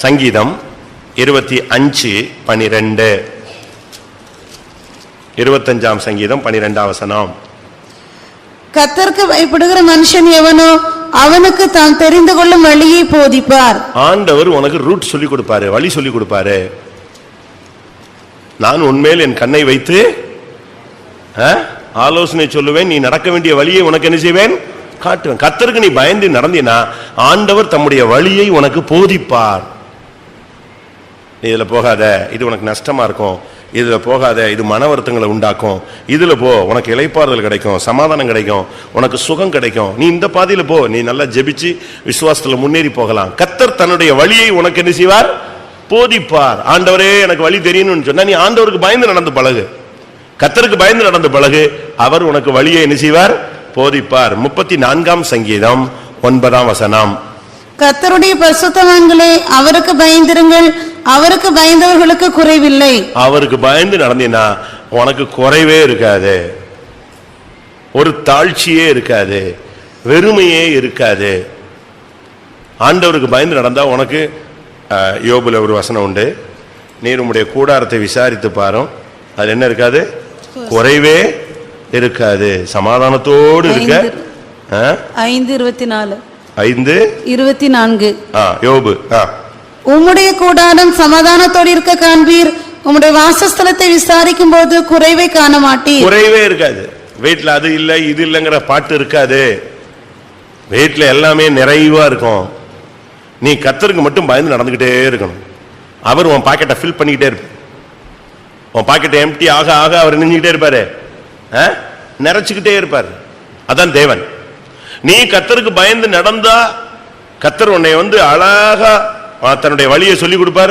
சங்கீதம் இருபத்தி அஞ்சு பனிரெண்டு. இருபத்தஞ்சாம் சங்கீதம் பனிரெண்டாம் வசனம். கத்தருக்கு பயப்படுகிற மனுஷன் எவனோ அவனுக்கு தான் தெரிந்து கொள்ளும் வழியை போதிப்பார். ஆண்டவர் உனக்கு ரூட் சொல்லி கொடுப்பாரு வழி சொல்லி கொடுப்பாரு. நான் உன்மேல் என் கண்ணை வைத்து ஆ, ஆலோசனை சொல்லுவேன் நீ நடக்க வேண்டிய வழியை உனக்கு என்ன செய்வேன்? காட்டுவேன். கத்தருக்கு நீ பயந்து நடந்தினா ஆண்டவர் தம்முடைய வழியை உனக்கு போதிப்பார். நீ இதுல போகாத இது உனக்கு நஷ்டமா இருக்கும். இதில் போகாத இது மன வருத்தங்களை உண்டாக்கும். இதில் போ உனக்கு இலைப்பாறுதல் கிடைக்கும் சமாதானம் கிடைக்கும் உனக்கு சுகம் கிடைக்கும். நீ இந்த பாதையில் போ நீ நல்லா ஜெபிச்சு விசுவாசத்தில் முன்னேறி போகலாம். கத்தர் தன்னுடைய வழியை உனக்கு என்ன செய்வார்? போதிப்பார். ஆண்டவரே எனக்கு வழி தெரியணும்னு சொன்னால் நீ ஆண்டவருக்கு பயந்து நடந்து பழகு. கத்தருக்கு பயந்து நடந்து பழகு. அவர் உனக்கு வழியை என்ன செய்வார்? போதிப்பார். முப்பத்தி நான்காம் சங்கீதம் ஒன்பதாம் வசனம். கத்தருடைய பரிசுத்தவான்களே அவருக்கு பயந்திருங்கள். அவருக்கு பயந்தவர்களுக்கு குறைவில்லை. அவருக்கு பயந்து நடந்தீன்னா உனக்கு குறைவே இருக்காது. ஒரு தாழ்ச்சியே இருக்காது. வெறுமையே இருக்காது. ஆண்டவருக்கு பயந்து நடந்தா உனக்கு யோபுல ஒரு வசனம் உண்டு. நீர் உம்முடைய கூடாரத்தை விசாரித்து பாரும். அது என்ன இருக்காது? குறைவே இருக்காது. சமாதானத்தோடு இருக்க? ஐந்து இருபத்தி நாலு. ஐந்து? இருபத்தி நான்கு. ஆ யோபு ஆ. உம்முடைய கூடாரம் சமாதானத்தோடு இருக்க காண்பீர். உம்முடைய வாசஸ்தலத்தை விசாரிக்கும் போது குறைவை காண மாட்டீர். குறைவே இருக்காது. வீட்டில் அது இல்லை இது இல்லைங்கிற பாட்டு இருக்காது. வீட்டில் எல்லாமே நிறைவா இருக்கும். நீ கத்தருக்கு மட்டும் பயந்து நடந்துகிட்டே இருக்கணும். அவர் உன் பாக்கெட்டை ஃபில் பண்ணிக்கிட்டே இருப்பார். உன் பாக்கெட்டை எம்டி ஆக ஆக அவர் நெஞ்சுக்கிட்டே இருப்பார். ஆ? இருப்பார். அதான் தேவன். நீ கத்தருக்கு பயந்து நடந்தா கத்தர் உன்னை வந்து அழகா தன்னுடைய வழியை சொல்லிக் கொடுப்பாரு.